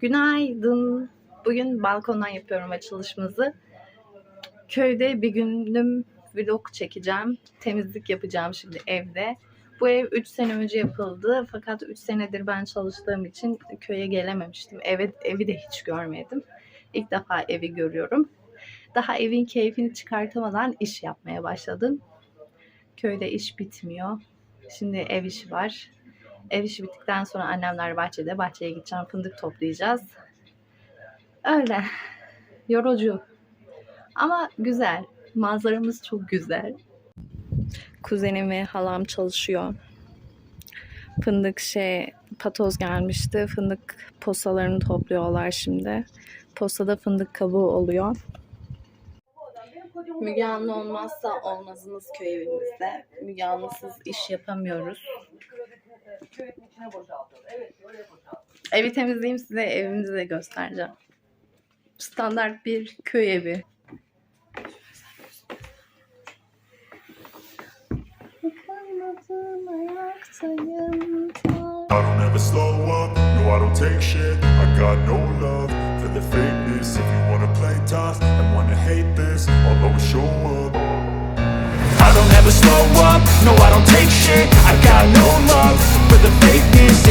Günaydın. Bugün balkondan yapıyorum açılışımızı. Köyde bir günlüm vlog çekeceğim. Temizlik yapacağım şimdi evde. Bu ev 3 sene önce yapıldı. Fakat 3 senedir ben çalıştığım için köye gelememiştim. Eve, evi de hiç görmedim. İlk defa evi görüyorum. Daha evin keyfini çıkartamadan iş yapmaya başladım. Köyde iş bitmiyor. Şimdi ev işi var. Ev işi bittikten sonra annemler bahçede. Bahçeye gideceğim. Fındık toplayacağız. Öyle. Yorucu. Ama güzel. Manzaramız çok güzel. Kuzenim ve halam çalışıyor. Fındık şey patoz gelmişti. Fındık posalarını topluyorlar şimdi. Posada fındık kabuğu oluyor. Müge Anlı olmazsa olmazımız köy evimizde. Müge Anlısız iş yapamıyoruz. Evi temizleyeyim size evimizi de göstereceğim. Standart bir köy evi. I don't ever slow up, no I don't take shit. I got no love for the fakeness. If you wanna play tough and wanna hate this I'll always show up. I don't ever slow up, no I don't take shit. I got no love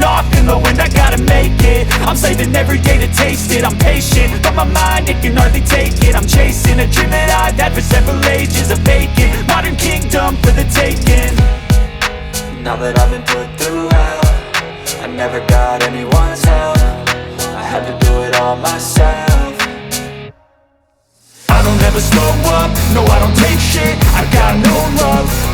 off in the wind I gotta make it, I'm saving every day to taste it. I'm patient, but my mind, it can hardly take it. I'm chasing a dream that I've had for several ages A vacant, modern kingdom for the taking. Now that I've been put through hell I never got anyone's help. I had to do it all myself. I don't ever slow up, no I don't take shit. I got no love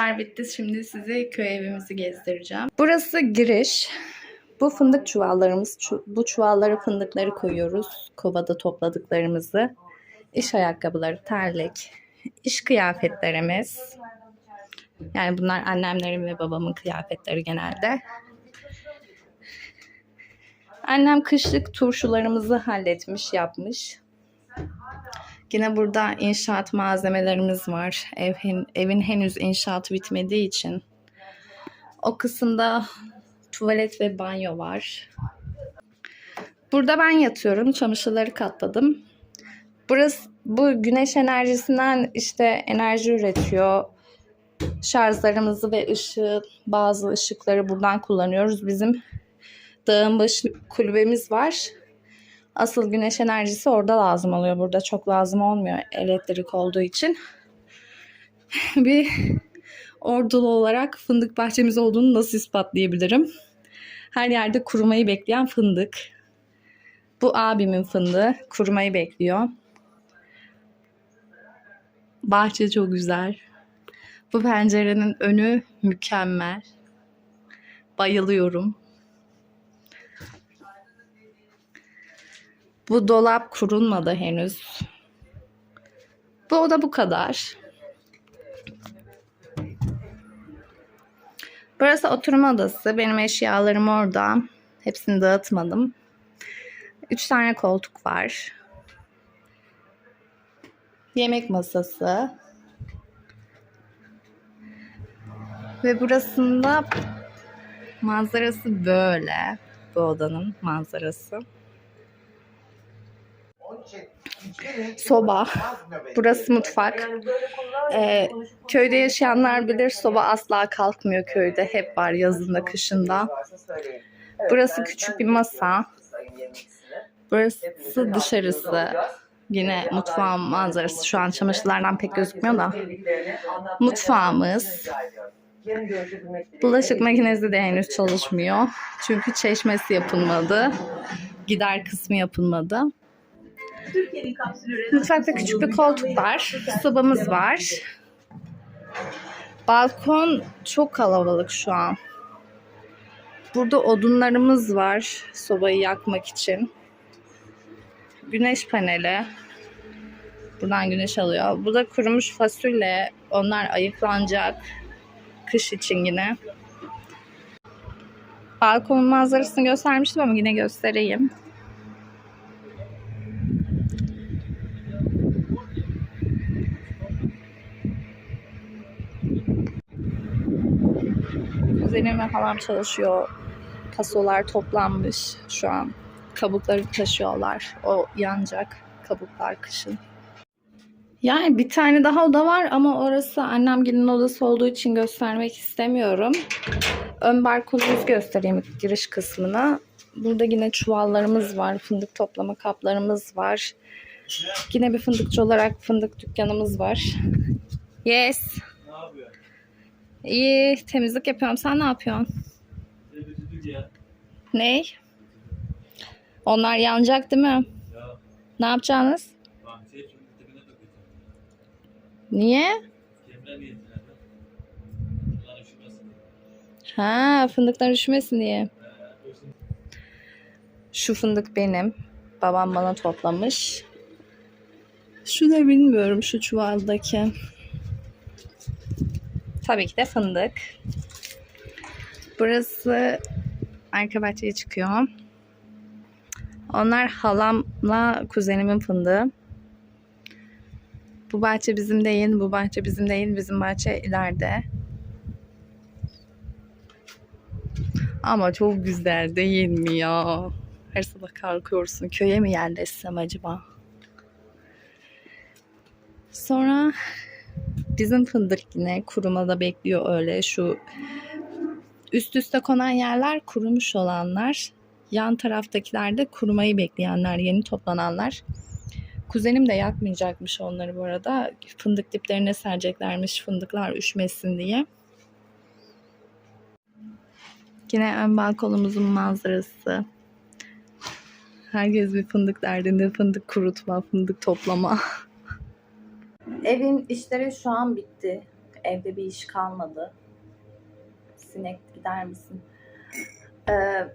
İşler bitti. Şimdi size köy evimizi gezdireceğim. Burası giriş. Bu fındık çuvallarımız. Çu- bu çuvallara fındıkları koyuyoruz. Kovada topladıklarımızı. İş ayakkabıları, terlik, iş kıyafetlerimiz. Yani bunlar annemlerin ve babamın kıyafetleri genelde. Annem kışlık turşularımızı halletmiş, yapmış. Yine burada inşaat malzemelerimiz var. Ev, evin henüz inşaatı bitmediği için. O kısımda tuvalet ve banyo var. Burada ben yatıyorum. Çamaşırları katladım. Burası bu güneş enerjisinden işte enerji üretiyor. Şarjlarımızı ve ışığı, bazı ışıkları buradan kullanıyoruz. Bizim dağın başı kulübemiz var. Asıl güneş enerjisi orada lazım oluyor. Burada çok lazım olmuyor elektrik olduğu için. Bir ordulu olarak fındık bahçemiz olduğunu nasıl ispatlayabilirim? Her yerde kurumayı bekleyen fındık. Bu abimin fındığı kurumayı bekliyor. Bahçe çok güzel. Bu pencerenin önü mükemmel. Bayılıyorum. Bu dolap kurulmadı henüz. Bu oda bu kadar. Burası oturma odası. Benim eşyalarım orada. Hepsini dağıtmadım. Üç tane koltuk var. Yemek masası. Ve burasında manzarası böyle. Bu odanın manzarası. Soba. Burası mutfak. Ee, köyde yaşayanlar bilir soba asla kalkmıyor köyde. Hep var yazında kışında. Burası küçük bir masa. Burası dışarısı. Yine mutfağın manzarası. Şu an çamaşırlardan pek gözükmüyor da. Mutfağımız. Bulaşık makinesi de henüz çalışmıyor. Çünkü çeşmesi yapılmadı. Gider kısmı yapılmadı. Mutfakta küçük bir koltuk var. Sobamız var. Balkon çok kalabalık şu an. Burada odunlarımız var sobayı yakmak için. Güneş paneli. Buradan güneş alıyor. Bu da kurumuş fasulye. Onlar ayıklanacak. Kış için yine. Balkonun manzarasını göstermiştim ama yine göstereyim. Kuzenim ve çalışıyor. Pasolar toplanmış şu an. Kabukları taşıyorlar. O yanacak kabuklar kışın. Yani bir tane daha oda var ama orası annemgilin odası olduğu için göstermek istemiyorum. Ön balkonumuzu göstereyim giriş kısmına. Burada yine çuvallarımız var. Fındık toplama kaplarımız var. Yine bir fındıkçı olarak fındık dükkanımız var. Yes. İyi temizlik yapıyorum. Sen ne yapıyorsun? Ne? Onlar yanacak değil mi? Ne yapacaksınız? Niye? Ha, fındıklar üşümesin diye. Şu fındık benim. Babam bana toplamış. Şu da bilmiyorum şu çuvaldaki. Tabii ki de fındık. Burası arka bahçeye çıkıyor. Onlar halamla kuzenimin fındığı. Bu bahçe bizim değil, bu bahçe bizim değil, bizim bahçe ileride. Ama çok güzel değil mi ya? Her sabah kalkıyorsun. Köye mi yerleşsem acaba? Sonra bizim fındık yine kurumada bekliyor öyle. Şu üst üste konan yerler kurumuş olanlar. Yan taraftakiler de kurumayı bekleyenler, yeni toplananlar. Kuzenim de yakmayacakmış onları bu arada. Fındık diplerine sereceklermiş fındıklar üşmesin diye. Yine ön balkonumuzun manzarası. Herkes bir fındık derdinde. Fındık kurutma, fındık toplama. Evin işleri şu an bitti. Evde bir iş kalmadı. Sinek gider misin? Ee,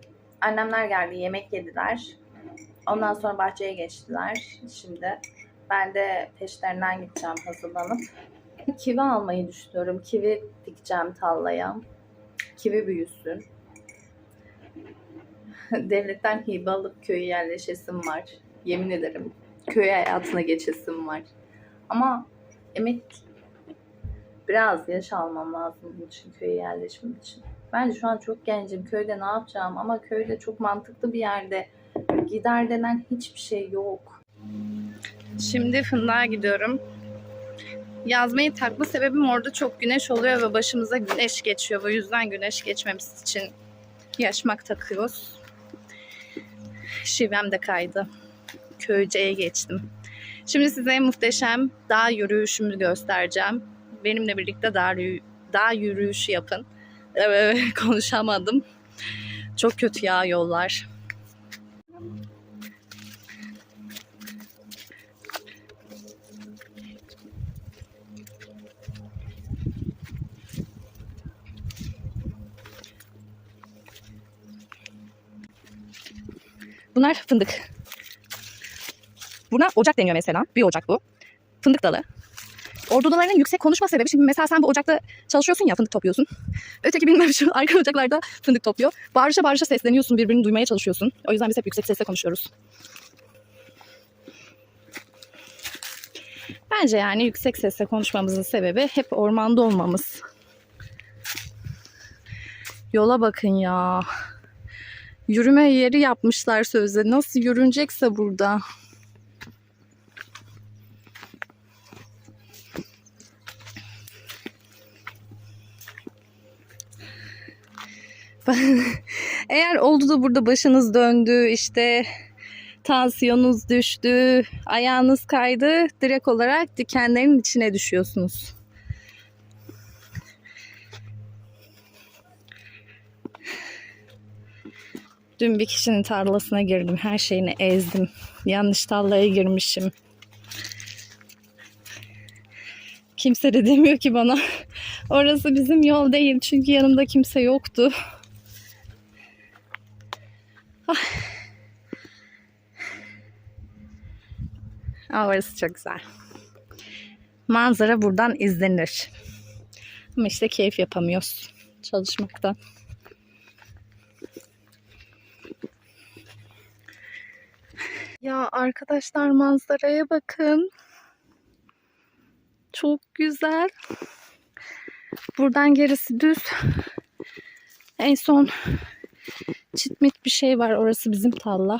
annemler geldi, yemek yediler. Ondan sonra bahçeye geçtiler. Şimdi ben de peşlerinden gideceğim hazırlanıp. Kivi almayı düşünüyorum. Kivi dikeceğim tallaya. Kivi büyüsün. Devletten hibe alıp köye yerleşesim var. Yemin ederim. Köy hayatına geçesim var. Ama emek biraz yaş almam lazım bunun için köye yerleşmem için. Bence şu an çok gencim. Köyde ne yapacağım? Ama köyde çok mantıklı bir yerde. Gider denen hiçbir şey yok. Şimdi fındığa gidiyorum. Yazmayı takma sebebim orada çok güneş oluyor ve başımıza güneş geçiyor. Bu yüzden güneş geçmemesi için yaşmak takıyoruz. Şivem de kaydı. Köyceğe geçtim. Şimdi size muhteşem dağ yürüyüşümü göstereceğim. Benimle birlikte dağ, dağ yürüyüşü yapın. Konuşamadım. Çok kötü ya yollar. Bunlar fındık. Buna ocak deniyor mesela. Bir ocak bu. Fındık dalı. Ordudalarının yüksek konuşma sebebi şimdi mesela sen bu ocakta çalışıyorsun ya fındık topluyorsun. Öteki bilmem şu arka ocaklarda fındık topluyor. Bağırışa bağırışa sesleniyorsun birbirini duymaya çalışıyorsun. O yüzden biz hep yüksek sesle konuşuyoruz. Bence yani yüksek sesle konuşmamızın sebebi hep ormanda olmamız. Yola bakın ya. Yürüme yeri yapmışlar sözde. Nasıl yürünecekse burada. Eğer oldu da burada başınız döndü, işte tansiyonunuz düştü, ayağınız kaydı, direkt olarak dikenlerin içine düşüyorsunuz. Dün bir kişinin tarlasına girdim. Her şeyini ezdim. Yanlış tarlaya girmişim. Kimse de demiyor ki bana orası bizim yol değil. Çünkü yanımda kimse yoktu. Ama orası çok güzel. Manzara buradan izlenir. Ama işte keyif yapamıyoruz çalışmaktan. Ya arkadaşlar manzaraya bakın. Çok güzel. Buradan gerisi düz. En son çitmit bir şey var. Orası bizim talla.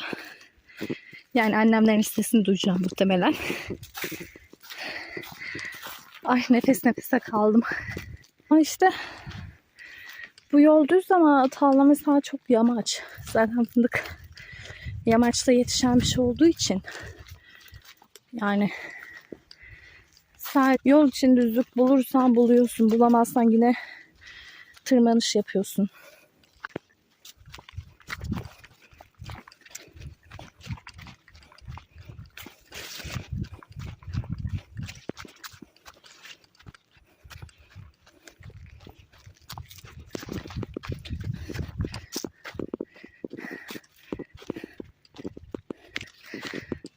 Yani annemlerin sesini duyacağım muhtemelen. Ay nefes nefese kaldım. Ama işte bu yol düz ama talla mesela çok yamaç. Zaten fındık yamaçta yetişen bir şey olduğu için yani sen yol için düzlük bulursan buluyorsun bulamazsan yine tırmanış yapıyorsun.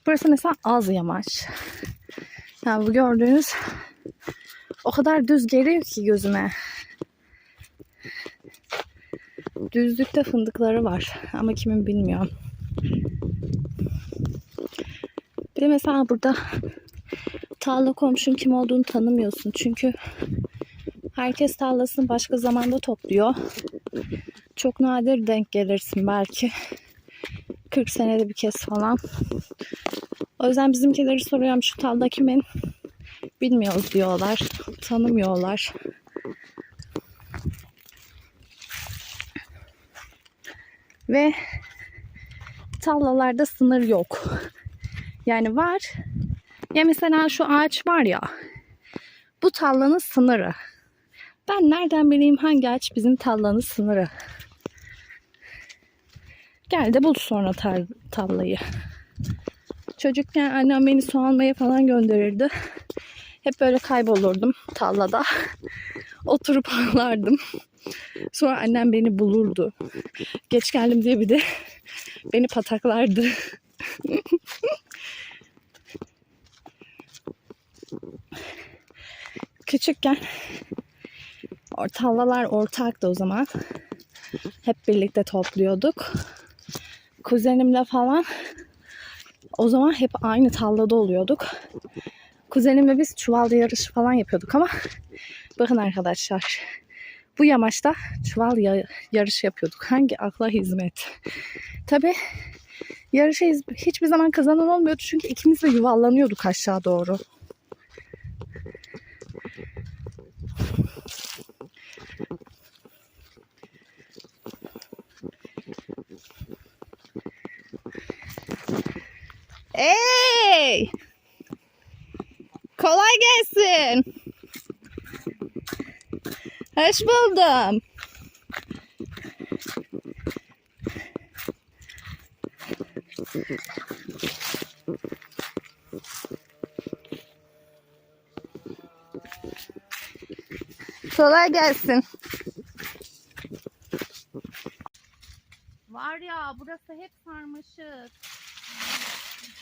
Burası mesela az yamaç. Yani bu gördüğünüz o kadar düz geliyor ki gözüme. Düzlükte fındıkları var ama kimin bilmiyorum. Bir de mesela burada tarla komşun kim olduğunu tanımıyorsun. Çünkü herkes tarlasını başka zamanda topluyor. Çok nadir denk gelirsin belki. 40 senede bir kez falan. O yüzden bizimkileri soruyorum şu tarla kimin? Bilmiyoruz diyorlar. Tanımıyorlar. Ve tarlalarda sınır yok. Yani var. Ya mesela şu ağaç var ya. Bu tarlanın sınırı. Ben nereden bileyim hangi ağaç bizim tarlanın sınırı? Gel de bul sonra tar tarlayı. Çocukken annem beni su almaya falan gönderirdi. Hep böyle kaybolurdum tarlada. Oturup ağlardım. Sonra annem beni bulurdu. Geç geldim diye bir de beni pataklardı. Küçükken o tarlalar ortaktı o zaman. Hep birlikte topluyorduk. Kuzenimle falan o zaman hep aynı tarlada oluyorduk. Kuzenimle biz çuvalda yarış falan yapıyorduk ama bakın arkadaşlar bu yamaçta çuval ya- yarışı yapıyorduk. Hangi akla hizmet. Tabi yarışa hiçbir zaman kazanan olmuyordu çünkü ikimiz de yuvarlanıyorduk aşağı doğru. Hey! Kolay gelsin. Hoş buldum. Kolay gelsin. Var ya burası hep sarmaşık.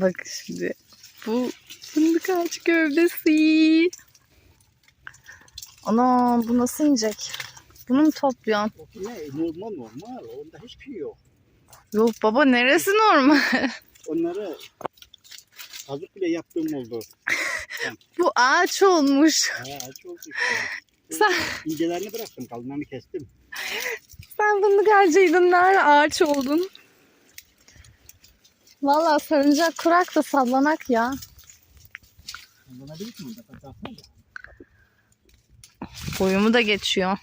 Bak şimdi. Bu fındık ağacı gövdesi. Ana bu nasıl inecek? Bunu mu topluyorsun? Ne? Normal normal. Onda hiçbir şey yok. Yok baba neresi normal? Onları hazır bile yaptığım oldu. bu ağaç olmuş. Ha, aç oldu işte. Bu Sen, İncelerini bıraktım. Kalınlarını kestim. sen fındık ağacıydın. Nerede ağaç oldun? Valla sarıncak kurak da sallanak ya. Kullanabilir mi? Boyumu da geçiyor.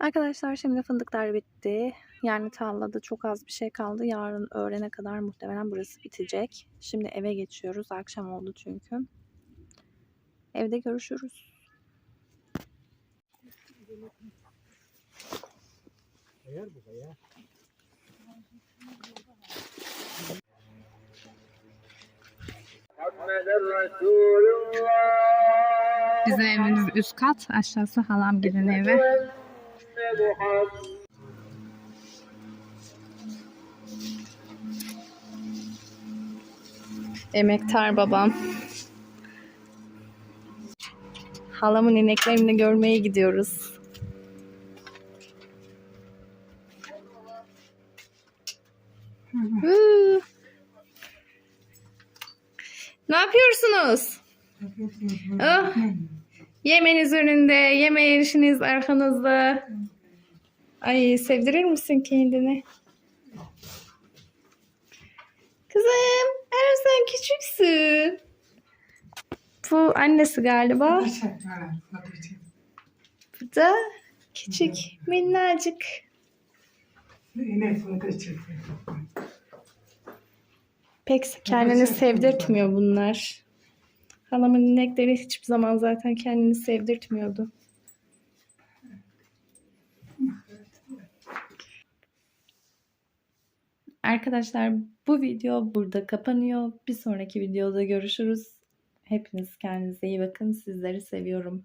Arkadaşlar şimdi fındıklar bitti. Yani tarlada çok az bir şey kaldı. Yarın öğlene kadar muhtemelen burası bitecek. Şimdi eve geçiyoruz. Akşam oldu çünkü. Evde görüşürüz. Eğer bu ya. Bizim evimiz üst kat. Aşağısı halam gelin evi. Emektar babam. Halamın ineklerini görmeye gidiyoruz. Yemeniz önünde, yeme erişiniz arkanızda. Ay sevdirir misin kendini? Kızım, her sen küçüksün. Bu annesi galiba. Bu da küçük, minnacık. Pek kendini sevdirtmiyor bunlar. Halamın inekleri hiçbir zaman zaten kendini sevdirtmiyordu. Arkadaşlar bu video burada kapanıyor. Bir sonraki videoda görüşürüz. Hepiniz kendinize iyi bakın. Sizleri seviyorum.